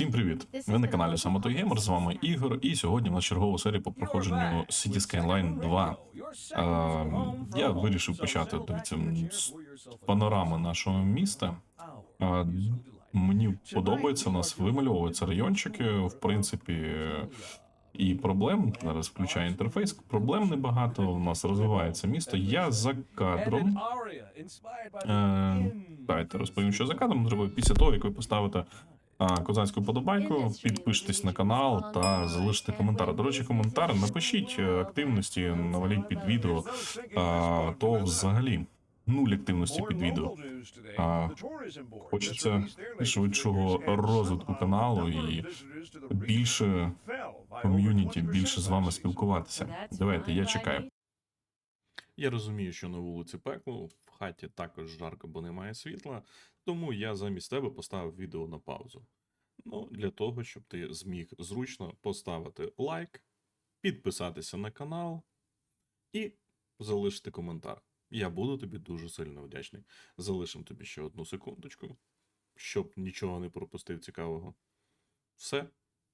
Всім привіт! Ви на каналі Самотогеймер, з вами Ігор, і сьогодні в нас чергова серія по проходженню City Skyline 2. Е, я вирішив почати дивіться, з панорами нашого міста. Е, мені подобається, у нас вимальовуються райончики, в принципі, і проблем. Зараз включаю інтерфейс. Проблем небагато. У нас розвивається місто. Я за кадром. Е, Давайте розповім, що за кадром зробив після того, як ви поставите а, козацьку подобайку, підпишитесь на канал та залишите коментар. До речі, коментар напишіть е, активності, наваліть під відео, то взагалі нуль активності під відео. А, Хочеться швидшого розвитку каналу і більше ком'юніті, більше з вами спілкуватися. Давайте, я чекаю. Я розумію, що на вулиці пекло, в хаті також жарко, бо немає світла, тому я замість тебе поставив відео на паузу. Ну, для того, щоб ти зміг зручно поставити лайк, підписатися на канал і залишити коментар. Я буду тобі дуже сильно вдячний. Залишимо тобі ще одну секундочку, щоб нічого не пропустив цікавого. Все,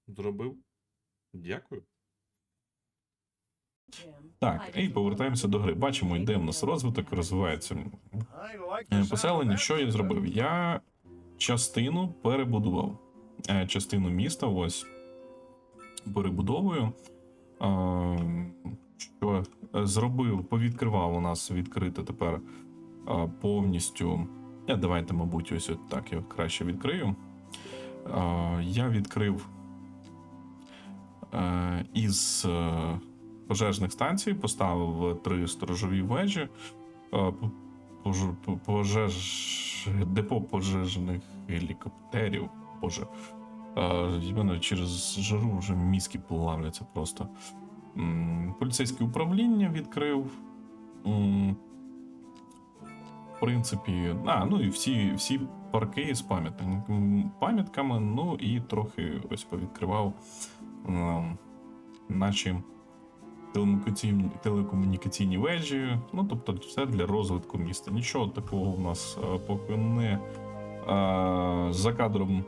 зробив. Дякую. Так, і повертаємося до гри. Бачимо, йде в нас розвиток, розвивається Е, поселення. Що я зробив? Я частину перебудував. Е, Частину міста ось перебудовую. Е, Що зробив, повідкривав у нас відкрите тепер повністю. Я давайте, мабуть, ось так я краще відкрию. Я відкрив із пожежних станцій, поставив три сторожові вежі. е, по- пож- по- пожеж... депо пожежних гелікоптерів. Боже. Е, мене через жару вже мізки плавляться просто. Поліцейське управління відкрив. В принципі, а, ну і всі, всі парки з пам'ятками, ну і трохи ось повідкривав ем, наші телекомунікаційні, вежі. Ну, тобто, все для розвитку міста. Нічого такого у нас е, поки не е, за кадром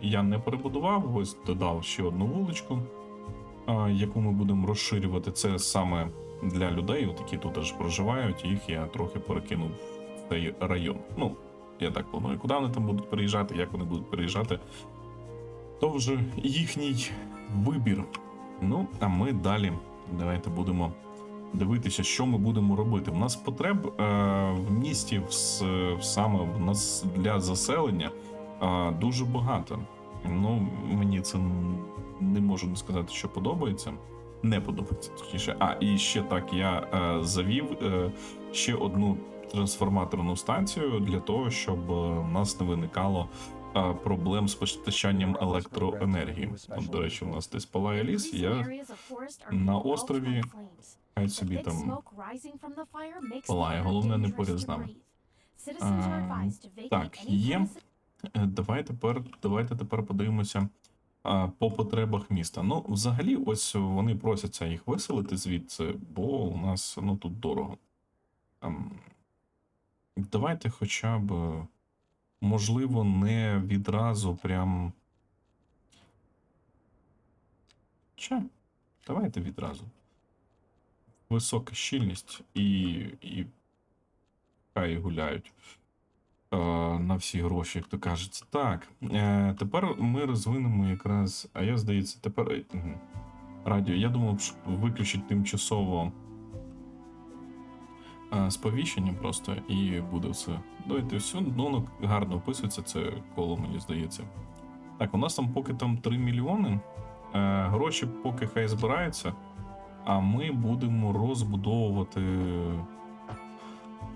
я не перебудував. Ось додав ще одну вуличку, е, яку ми будемо розширювати. Це саме для людей, от які тут аж проживають. Їх я трохи перекинув в цей район. Ну, я так планую. Куди вони там будуть переїжджати, як вони будуть переїжджати, то вже їхній вибір. Ну, а ми далі давайте будемо дивитися, що ми будемо робити. У нас потреб е, в місті в, саме в нас для заселення е, дуже багато. Ну, мені це не можу не сказати, що подобається. Не подобається, точніше. А, і ще так я е, завів е, ще одну трансформаторну станцію для того, щоб е, у нас не виникало е, проблем з постачанням електроенергії. От, до речі, у нас десь палає ліс. Я на острові, хай собі там палає, головне не поряд з нами. А, так, є. Е, Давай тепер, давайте тепер подивимося а, по потребах міста. Ну, взагалі, ось вони просяться їх виселити звідси, бо у нас ну тут дорого. Ем, давайте хоча б, можливо, не відразу прям. Чи? Давайте відразу. Висока щільність і, і хай гуляють е, на всі гроші, як то кажеться. Так, е, тепер ми розвинемо якраз. А я здається, тепер. е. Радіо. Я думав, що виключить тимчасово е, сповіщення просто і буде все. Давайте все, ну гарно описується, це коло, мені здається. Так, у нас там поки там 3 мільйони. Е, гроші поки хай збираються, а ми будемо розбудовувати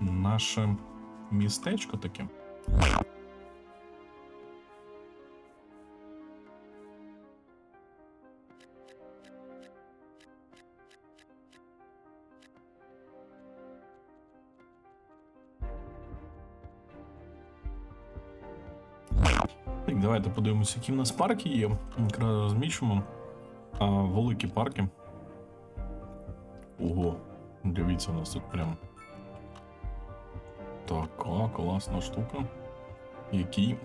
наше містечко таке. Так, давайте подивимося, які в нас парки є. Якраз розмічимо. А, великі парки. Ого, дивіться, у нас тут прям така класна штука. Який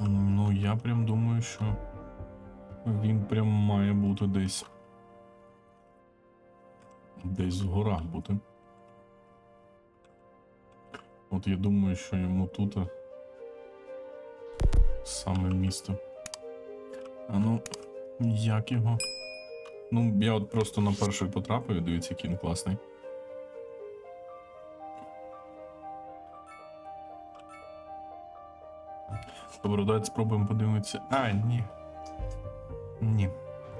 Ну, я прям думаю, що він прям має бути десь. Десь в горах бути. От я думаю, що йому тут саме місто. А ну, як його? Ну, я от просто на перший потрапив, і дивіться, який він класний. Добре, давайте спробуємо подивитися. А, ні. Ні.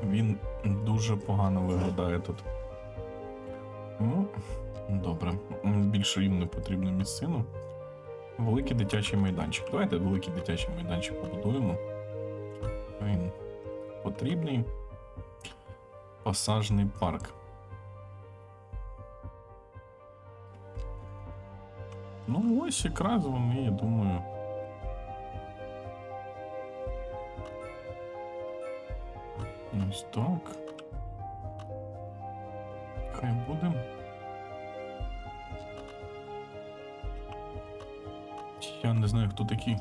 Він дуже погано виглядає тут. Ну, добре. Більше їм не потрібно місцину. Великий дитячий майданчик. Давайте великий дитячий майданчик побудуємо. Він потрібний. Пасажний парк. Ну, ось якраз вони, я думаю. Ось так. Хто такі.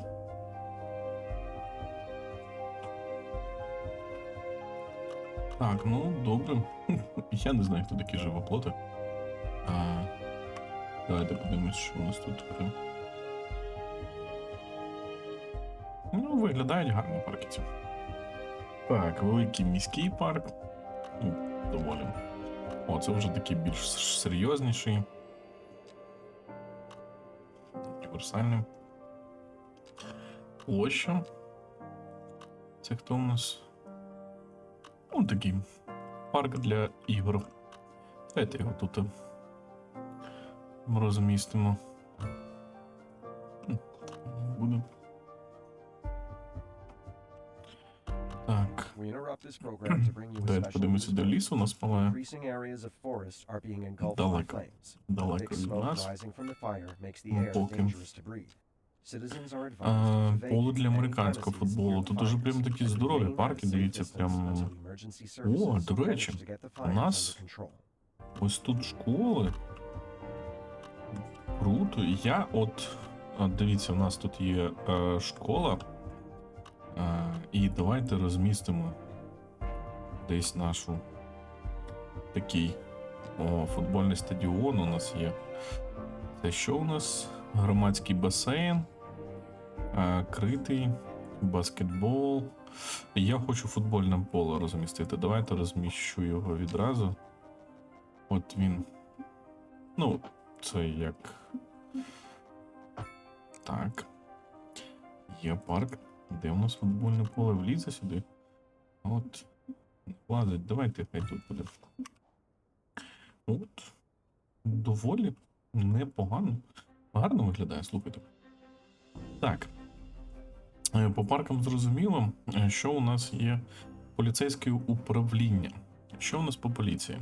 Так, ну добре. Я не знаю, хто такі живоплоти. А, давайте подивимось, що у нас тут. Ну, виглядають гарно паркіці. Так, великий міський парк. Ну, доволі. О, це вже такий більш серйозніший. Універсальний. Площа. Це хто у нас? Ну, такий парк для ігор. Давайте його тут е, розмістимо. Буде. Так. Давайте подивимося, news де bulletin. ліс у нас палає. Далеко. Далеко від нас. Ну, поки. А, поле для американського футболу. Тут fires прям такі здорові парки, дивіться, прям. О, до речі, у нас. Ось тут школи. Круто. Я от. Дивіться, у нас тут є е, школа. Е, і давайте розмістимо десь нашу такий о, футбольний стадіон у нас є. Це що у нас? Громадський басейн, е, критий, баскетбол. Я хочу футбольне поле розмістити. Давайте розміщу його відразу. От він. Ну, це як. Так. Є парк. Де у нас футбольне поле влізе сюди? От. не Влазить. Давайте хай тут буде. От. Доволі непогано. Гарно виглядає, слухайте. Так. Е, По паркам зрозуміло, е, що у нас є поліцейське управління. Що у нас по поліції?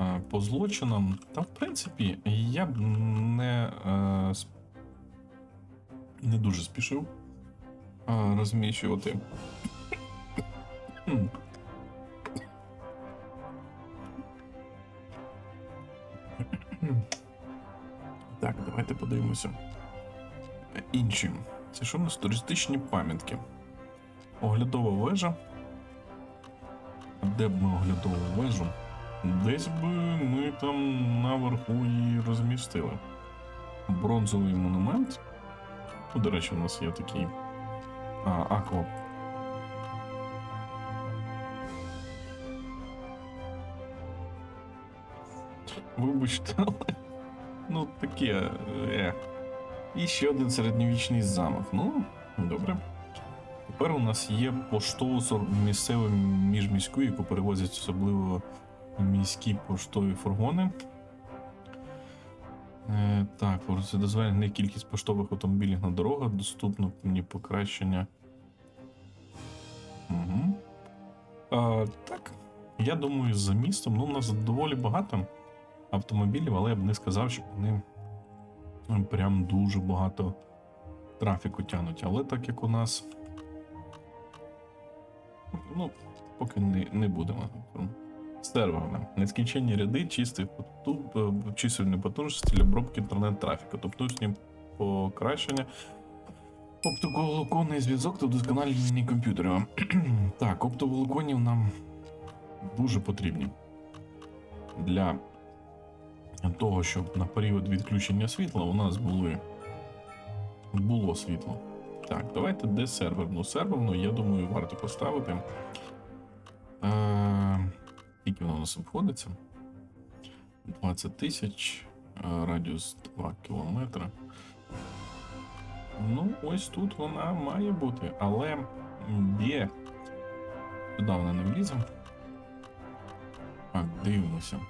Е, По злочинам, та в принципі, я б не, не дуже спішив е, розміщувати. Так, давайте подивимося. Інші. Це що у нас туристичні пам'ятки? Оглядова вежа. Де б ми оглядову вежу? Десь би ми там наверху її розмістили. Бронзовий монумент. Ну, до речі, у нас є такий а, аква. Вибачте, але ну таке. Е. І ще один середньовічний замок. Ну, добре. Тепер у нас є поштово сор- місцеве міжміську, яку перевозять особливо міські поштові фургони. Е, так, це дозволяє кількість поштових автомобілів на дорогах, доступно мені покращення. Угу. А, так, я думаю, за містом ну, у нас доволі багато автомобілів, але я б не сказав, що вони прям дуже багато трафіку тянуть. Але так як у нас. Ну, поки не, не будемо. Серверна. Нескінченні ряди чистих поту- е, чисельної потужності для обробки інтернет-трафіку, тобто покращення Оптоволоконний зв'язок та вдосконалення комп'ютера. так, оптоволоконів нам дуже потрібні для того, щоб на період відключення світла у нас були було світло. Так, давайте де серверну. Серверну, я думаю, варто поставити. Е, Скільки воно у нас обходиться? 20 тисяч, е, радіус 2 кілометри. Ну, ось тут вона має бути, але де? Сюди вона не влізе. Так, дивимося.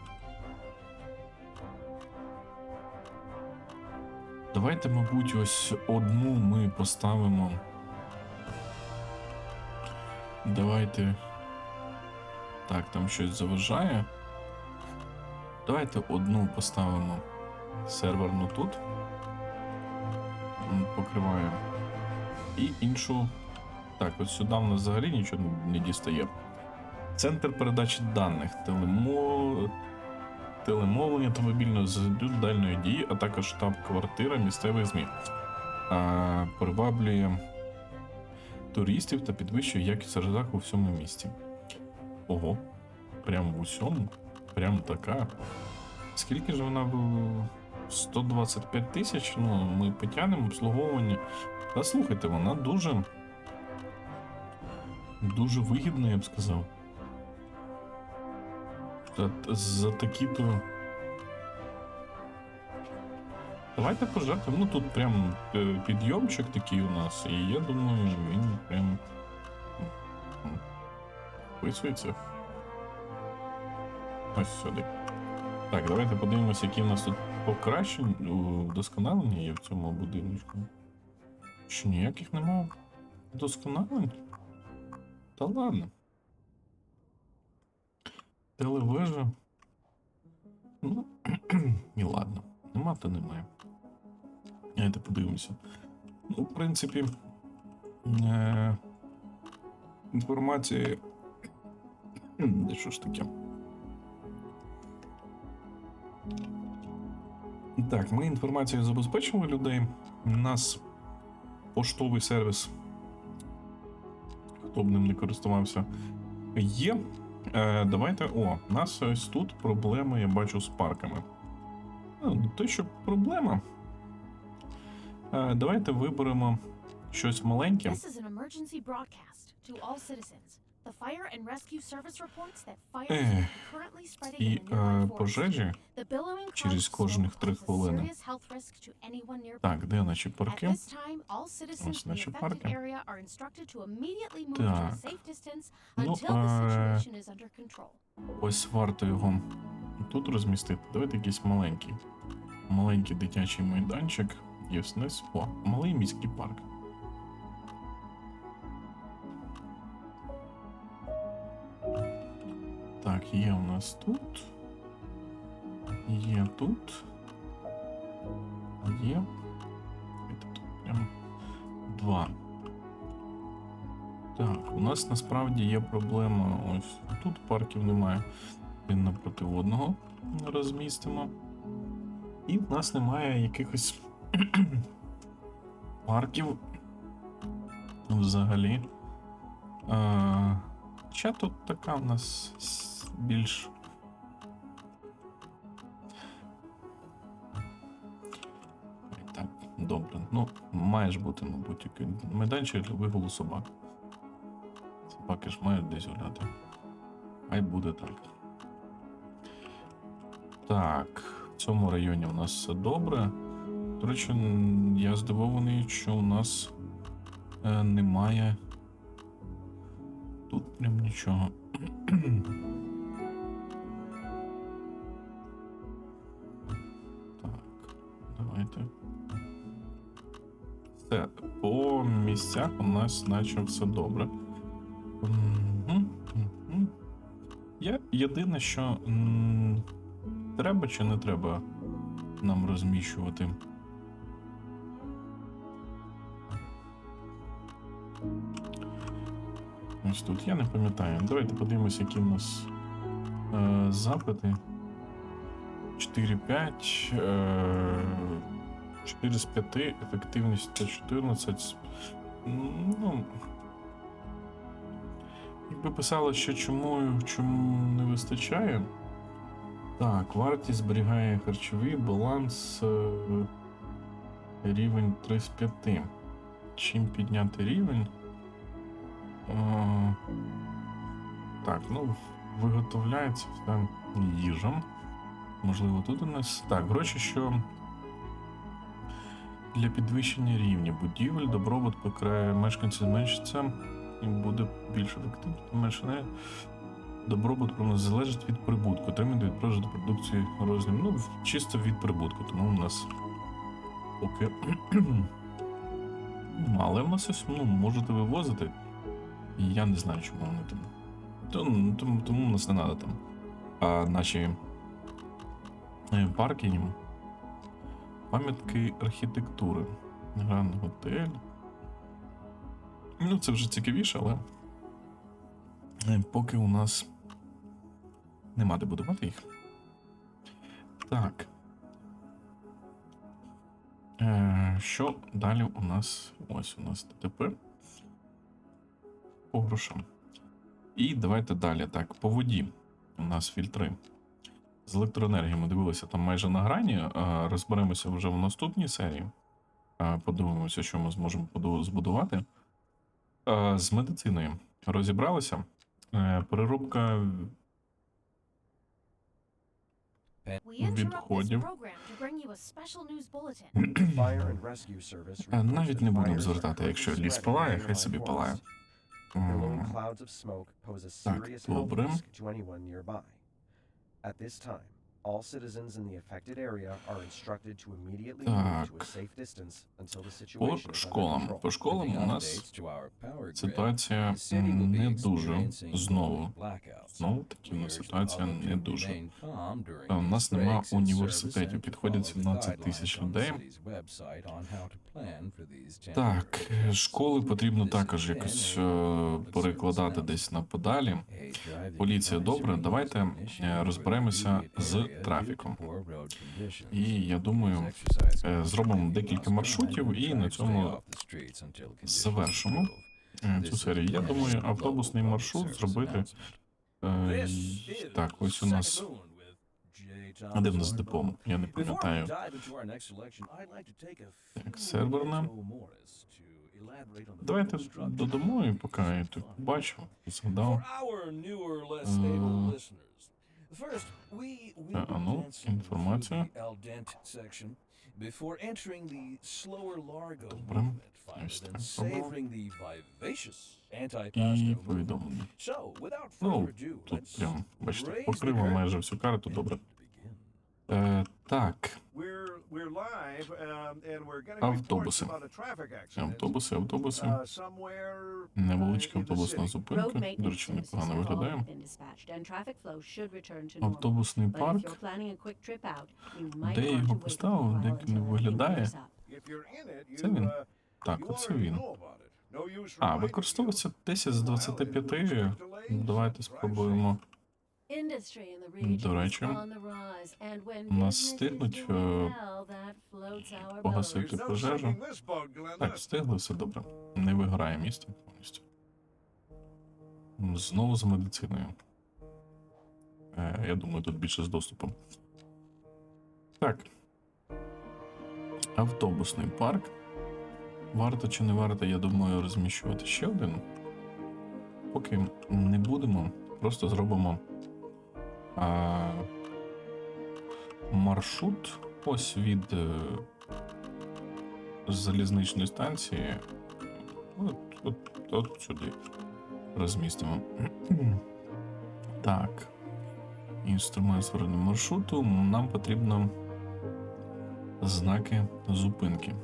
Давайте, мабуть, ось одну ми поставимо. Давайте. Так, там щось заважає. Давайте одну поставимо серверну тут. М, Покриваю. І іншу. Так, ось сюди в нас взагалі нічого не дістає. Центр передачі даних, телемо... телемовлення та мобільного зв'язку дальної дії, а також штаб-квартира місцевих ЗМІ. А, приваблює туристів та підвищує якість зв'язку у всьому місті. Ого, прям в усьому? Прям така. Скільки ж вона в 125 тисяч? Ну, ми потягнемо обслуговування. Та слухайте, вона дуже. Дуже вигідна, я б сказав. За, за такі-то. Давайте пожертвуємо. Ну тут прям е, підйомчик такий у нас, і я думаю, він прям вписується. Ось сюди. Так, давайте подивимося, які в нас тут покращень, у, вдосконалення є в цьому будиночку. Чи ніяких немає вдосконалень? Та ладно. Телевежа. Ну, і ладно. Нема, то немає. Давайте подивимося. Ну, в принципі, е- інформація. Де що ж таке? Так, ми інформацією забезпечимо людей. У нас поштовий сервіс. Хто б ним не користувався, є. Е, давайте. О, у нас ось тут проблеми, я бачу, з парками. Ну, те, що проблема. Е, давайте виберемо щось маленьке. This is an emergency broadcast to all citizens. The fire and rescue service reports that fires Ех, currently spreading І е, пожежі. Через кожних три хвилини. Так, де наші парки? this time, all citizens Ось in the наші affected парки. area are instructed to immediately move to a Так. safe distance Ну, until the е, situation is under control. Ось варто його тут розмістити. Давайте якийсь маленький. Маленький дитячий майданчик. Є снес. О, малий міський парк. Так, є у нас тут. Є тут. Є. Давайте тут прям два. Так, у нас насправді є проблема. Ось тут парків немає. Він напроти одного розмістимо. І в нас немає якихось парків взагалі. А, Хоча тут така у нас більш. Так, добре. Ну, має ж бути, мабуть, який майданчик для вигулу собак. Собаки ж мають десь гуляти. Хай буде так. Так, в цьому районі у нас все добре. До речі, я здивований, що у нас е, немає. Тут прям нічого. Давайте. Все, по місцях у нас наче все добре. Я єдине, що треба чи не треба нам розміщувати. Ось тут я не пам'ятаю. Давайте подивимося, які в нас е, запити. 4-5. Е, 4 з 5, ефективність Т14. Ну. Якби писало, що чому, чому не вистачає. Так, вартість зберігає харчовий баланс е, рівень 3 з 5. Чим підняти рівень? Е, так, ну, виготовляється все їжа. Можливо, тут у нас. Так, гроші, що для підвищення рівня будівель, добробут покрає мешканців зменшиться і буде більш ефективно, менше. Добробут про нас залежить від прибутку, отримання від продажу продукції розмір. Ну, чисто від прибутку, тому у нас поки. Але в нас ось, ну, можете вивозити. І я не знаю, чому вони там. То- Тому, тому у нас не треба там. А наші парки. Пам'ятки архітектури. Гранд готель. Ну, це вже цікавіше, але. е, Поки у нас нема де будувати їх. Так. Е, що далі у нас? Ось у нас ТТП. По грошам. І давайте далі. Так, по воді. У нас фільтри. З електроенергією ми дивилися там майже на грані. Розберемося вже в наступній серії. Подивимося, що ми зможемо збудувати. З медициною розібралися. Е, Переробка Відходів. Е, Навіть не будемо звертати, якщо ліс палає, хай собі палає. Так, добре. At this time, all citizens in the affected area are instructed to immediately move to a safe distance until the По situation is under школам. control. По школам у нас ситуація не дуже знову. Знову таки у нас ситуація не дуже. У нас нема університетів, підходять 17 тисяч людей. Так, школи потрібно також якось е, перекладати десь на подалі. Поліція добре, давайте е, розберемося з трафіком. І я думаю, е, зробимо декілька маршрутів і на цьому завершимо е, цю серію. Я думаю, автобусний маршрут зробити. е, Так, ось у нас. А де в нас депо? Я не пам'ятаю. Так, серверна. Давайте додамо і поки я тут бачу, згадав. Е, а ну, інформація. Добре. Ось так І повідомлення. Ну, тут прям, бачите, покрило майже всю карту, добре. Е, так, Автобуси. Автобуси. автобуси, автобуси. Uh, Невеличка автобусна зупинка. До речі, непогано виглядає. Автобусний парк. Де я його поставив, де він виглядає? Це він. Так, оце він. А, використовується 10 з 25. Давайте спробуємо. До речі, нас встигнуть, е, погасити пожежу. Так, встигли, все добре. Не виграє місто повністю. Знову з медициною. Е, я думаю, тут більше з доступом. Так. Автобусний парк. Варто чи не варто, я думаю, розміщувати ще один. Поки не будемо, просто зробимо а, маршрут ось від е, залізничної станції. От, от, от сюди розмістимо. Так. Інструмент створення маршруту. Нам потрібно знаки зупинки.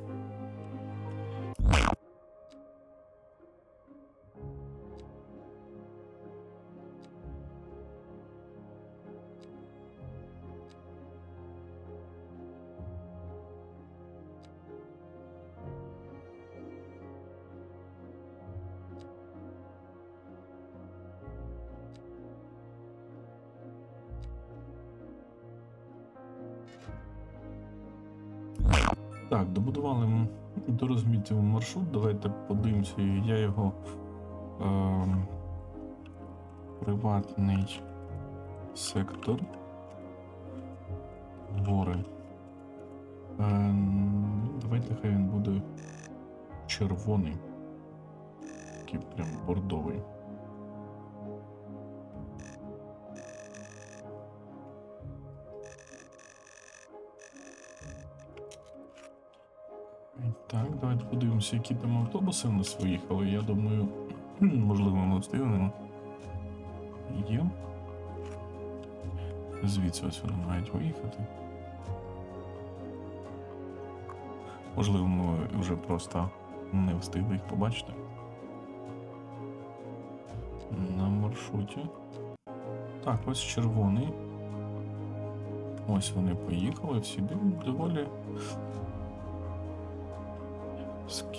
Дорозмітив маршрут. Давайте подивимося. Я його е, приватний сектор. Гори. Е, давайте хай він буде червоний. Такий прям бордовий. Давайте подивимося, які там автобуси в нас виїхали. Я думаю, можливо, ми встигнемо. Є. Звідси ось вони мають виїхати. Можливо, ми вже просто не встигли їх побачити. На маршруті. Так, ось червоний. Ось вони поїхали, всі доволі.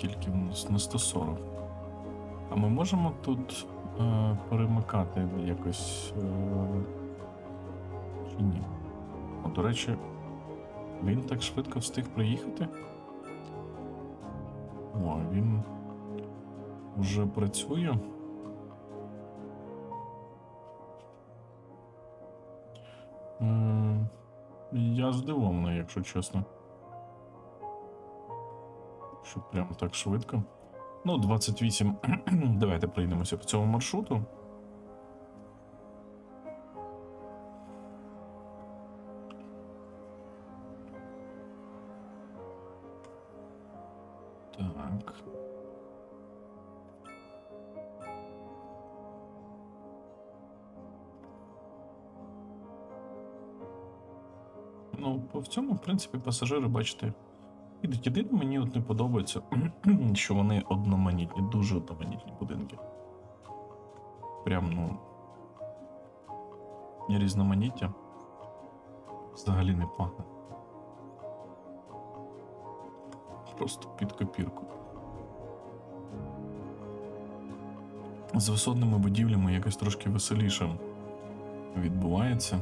Скільки в нас на 140. А ми можемо тут е, перемикати якось. Е, чи ні? О, до речі, він так швидко встиг приїхати. О, він вже працює. М, Я здивований, якщо чесно. Що прям так швидко. Ну, 28. Давайте пройдемося по цьому маршруту. Так. Ну, по цьому, в принципі, пасажири, бачите, ідуть. Єдине мені от не подобається, що вони одноманітні, дуже одноманітні будинки. Прям, ну. Різноманіття взагалі не пахне. Просто під копірку. З висотними будівлями якось трошки веселіше відбувається.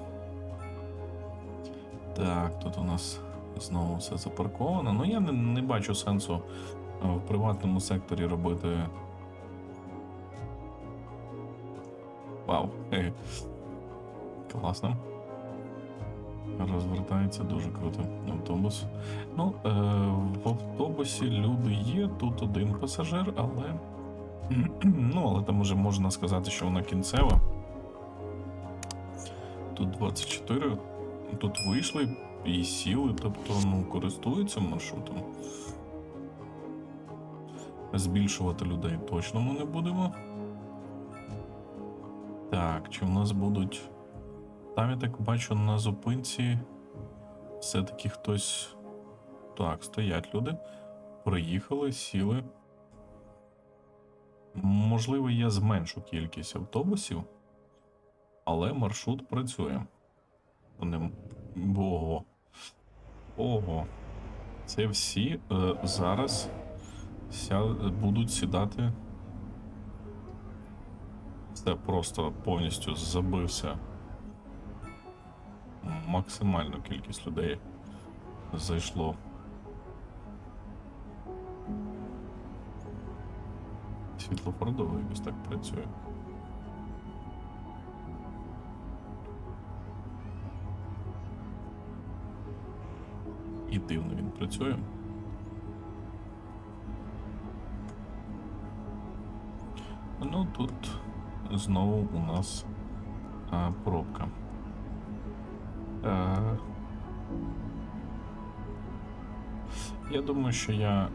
Так, тут у нас знову все запарковано. Ну я не, не бачу сенсу е, в приватному секторі робити. Вау, хе. Класно. Розвертається дуже круто автобус. Ну, е, в автобусі люди є, тут один пасажир, але. Ну, але там уже можна сказати, що вона кінцева. Тут 24 тут вийшли і сіли, тобто ну, користуються маршрутом. Збільшувати людей точно ми не будемо. Так, чи в нас будуть. Там я так бачу на зупинці все-таки хтось. Так, стоять люди. Приїхали, сіли. Можливо, я зменшу кількість автобусів, але маршрут працює. Вони... Ого. Це всі е, зараз ся... будуть сідати. Це просто повністю забився. Максимальну кількість людей зайшло. Світлофордово якось так працює. І дивно він працює. Ну тут знову у нас а, пробка. А, я думаю, що я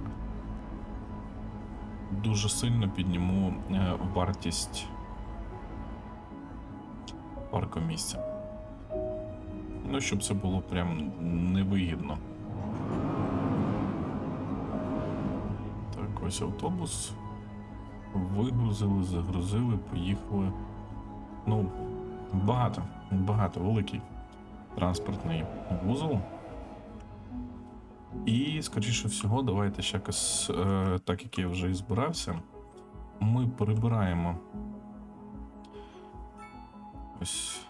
дуже сильно підніму е, вартість паркомісця. Ну, щоб це було прям невигідно. Так, ось автобус. Вигрузили, загрузили, поїхали. Ну, багато, багато, великий транспортний вузол. І, скоріше всього, давайте ще якось, е, так як я вже і збирався, ми перебираємо. Ось.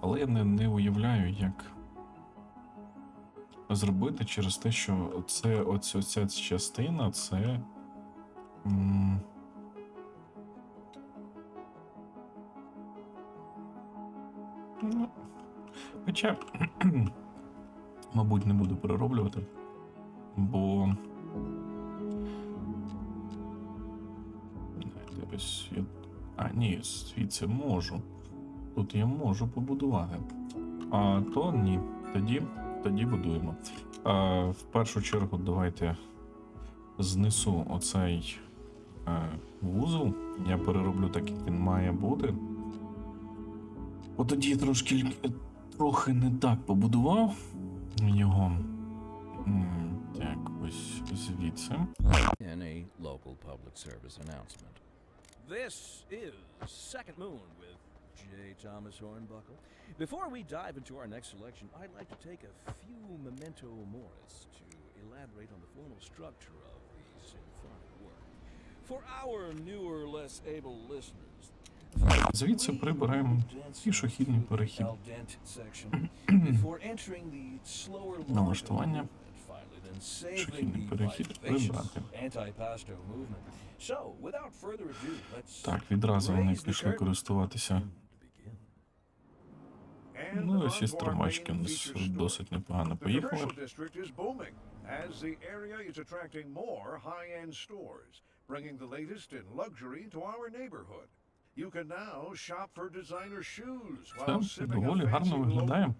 Але я не, не уявляю, як зробити через те, що це оця ця частина, це. м, Ну, хоча, мабуть, не буду перероблювати, бо. Знаєте, я. А, ні, звідси можу. Тут я можу побудувати. А то ні. Тоді, тоді будуємо. А, в першу чергу, давайте знесу оцей е, вузол. Я перероблю так, як він має бути. От тоді я трошки трохи не так побудував його. Так, ось звідси. in local public service announcement. This is Second Moon with J. Thomas Hornbuckle. Before we dive into our next selection, I'd like to take a few memento moris to elaborate on the formal structure of the symphonic work. For our newer, less able listeners, Звідси прибираємо пішохідний перехід. Налаштування. Пішохідний перехід прибрати. Так, відразу вони пішли користуватися. Ну, і нас досить непогано поїхали. Bringing the latest in luxury to our neighborhood. You can now shop for designer shoes while Все, sipping a доволі гарно fancy виглядає.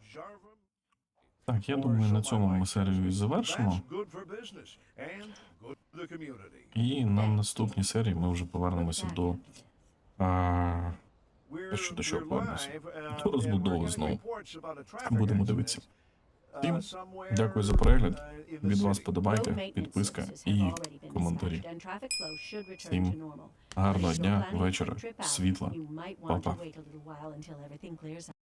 Так, я думаю, на цьому ми серію і завершимо. І на наступній серії ми вже повернемося до. А, We're- що uh, До розбудови знову. reports about a traffic Будемо дивитися. Тім, дякую за перегляд. uh, in the Від вас подобайте, подобайка, підписка і коментарі. Тім, гарного дня, вечора, світла. Па-па.